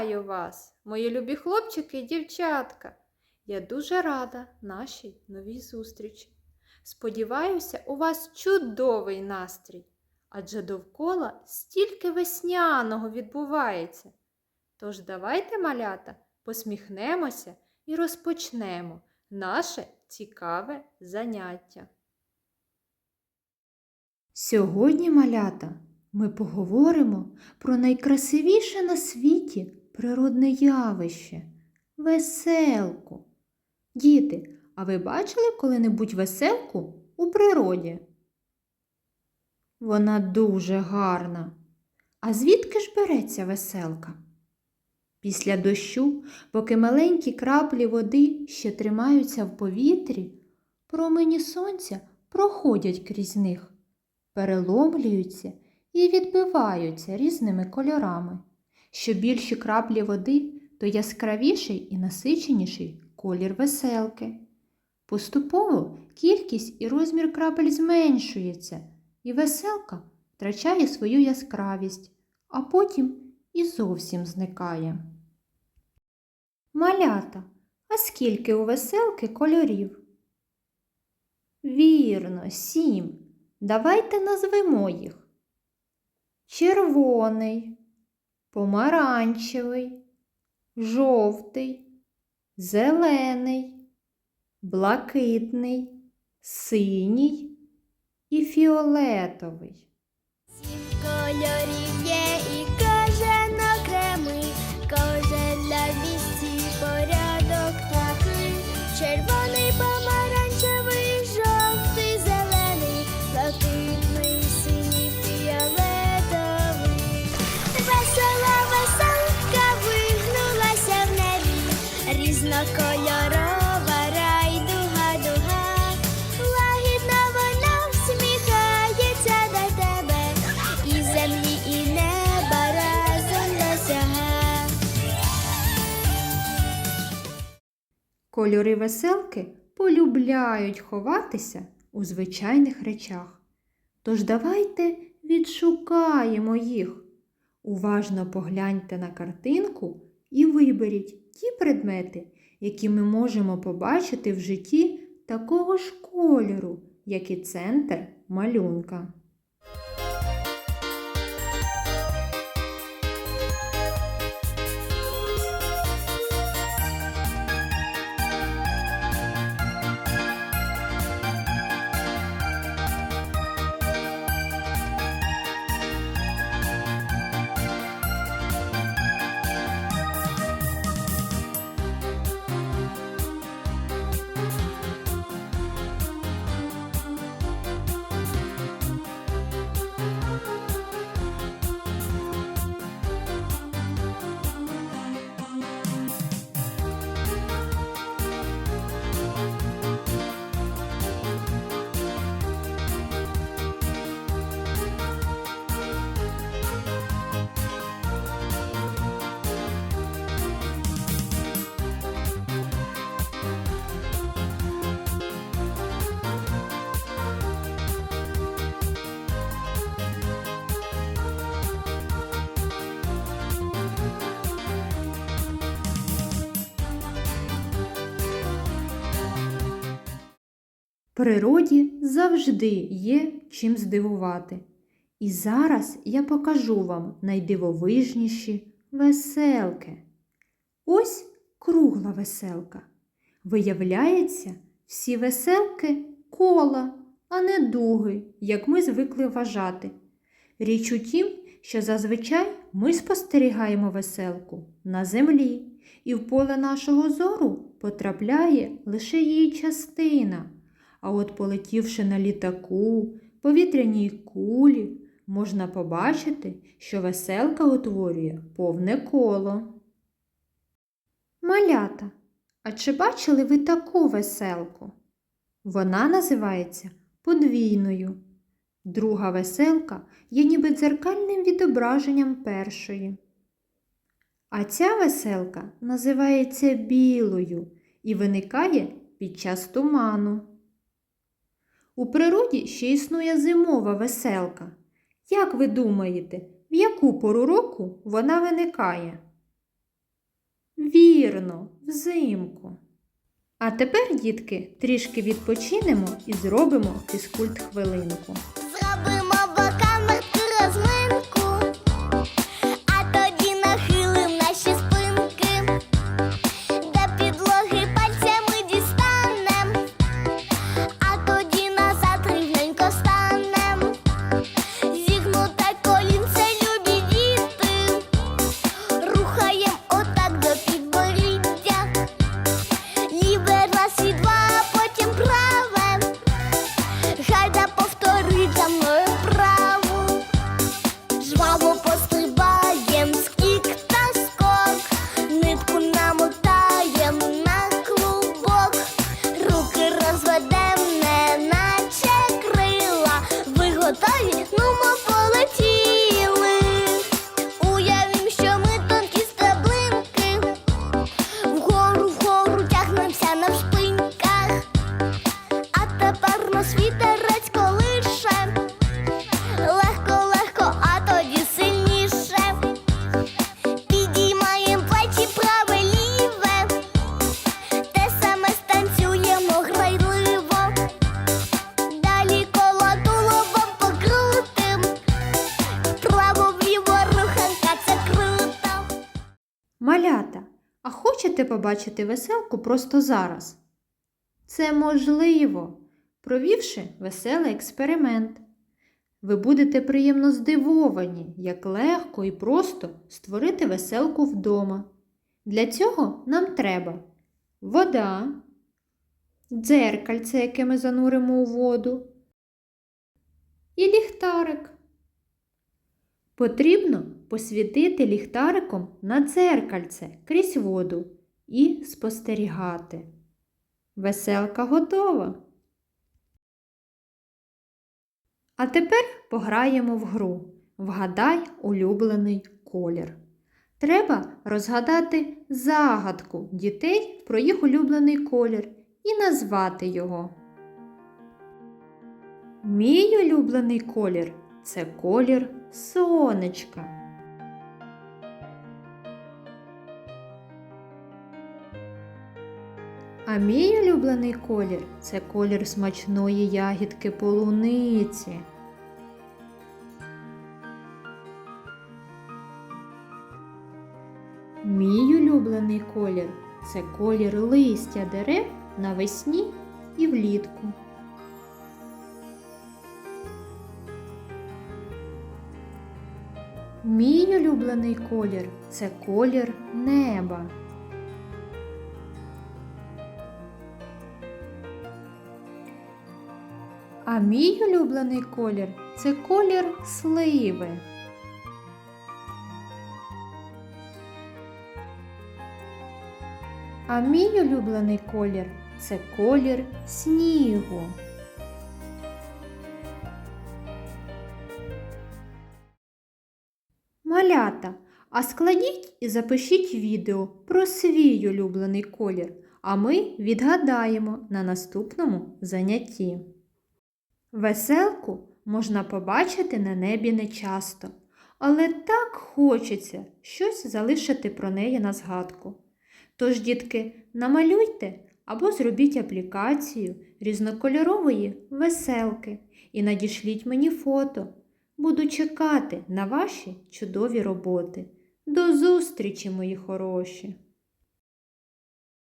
Вітаю вас, мої любі хлопчики і дівчатка. Я дуже рада нашій новій зустрічі. Сподіваюся, у вас чудовий настрій, адже довкола стільки весняного відбувається. Тож давайте, малята, посміхнемося і розпочнемо наше цікаве заняття. Сьогодні, малята, ми поговоримо про найкрасивіше на світі природне явище веселку. Діти, а ви бачили коли-небудь веселку у природі? Вона дуже гарна. А звідки ж береться веселка? Після дощу, поки маленькі краплі води ще тримаються в повітрі, промені сонця проходять крізь них, переломлюються і відбиваються різними кольорами. Що більші краплі води, то яскравіший і насиченіший колір веселки. Поступово кількість і розмір крапель зменшується, і веселка втрачає свою яскравість, а потім і зовсім зникає. Малята, а скільки у веселки кольорів? Вірно, сім. Давайте назвемо їх. Червоний, помаранчевий, жовтий, зелений, блакитний, синій і фіолетовий. Кольорів небі, різнокольорова райдуга дуга. Лагідно вона всміхається до тебе, і землі, і неба разом досяга. Кольори веселки полюбляють ховатися у звичайних речах. Тож давайте відшукаємо їх. Уважно погляньте на картинку і виберіть ті предмети, які ми можемо побачити в житті такого ж кольору, як і центр малюнка. Природі завжди є чим здивувати. І зараз я покажу вам найдивовижніші веселки. Ось кругла веселка. Виявляється, всі веселки кола, а не дуги, як ми звикли вважати. Річ у тім, що зазвичай ми спостерігаємо веселку на землі, і в поле нашого зору потрапляє лише її частина. А от полетівши на літаку, повітряній кулі, можна побачити, що веселка утворює повне коло. Малята, а чи бачили ви таку веселку? Вона називається подвійною. Друга веселка є ніби дзеркальним відображенням першої. А ця веселка називається білою і виникає під час туману. У природі ще існує зимова веселка. Як ви думаєте, в яку пору року вона виникає? Вірно, взимку. А тепер, дітки, трішки відпочинемо і зробимо фізкульт хвилинку. Малята, а хочете побачити веселку просто зараз? Це можливо, провівши веселий експеримент. Ви будете приємно здивовані, як легко і просто створити веселку вдома. Для цього нам треба вода, дзеркальце, яке ми зануримо у воду, і ліхтарик. Потрібно посвітити ліхтариком на дзеркальце крізь воду і спостерігати. Веселка готова. А тепер пограємо в гру. Вгадай улюблений колір. Треба розгадати загадку дітей про їх улюблений колір і назвати його. Мій улюблений колір це колір сонечка. А мій улюблений колір це колір смачної ягідки полуниці. Мій улюблений колір це колір листя дерев навесні і влітку. Мій улюблений колір це колір неба. Мій улюблений колір це колір сливи. А мій улюблений колір це колір снігу. Малята, а складіть і запишіть відео про свій улюблений колір, а ми відгадаємо на наступному занятті. Веселку можна побачити на небі нечасто, але так хочеться щось залишити про неї на згадку. Тож, дітки, намалюйте або зробіть аплікацію різнокольорової веселки і надішліть мені фото. Буду чекати на ваші чудові роботи. До зустрічі, мої хороші!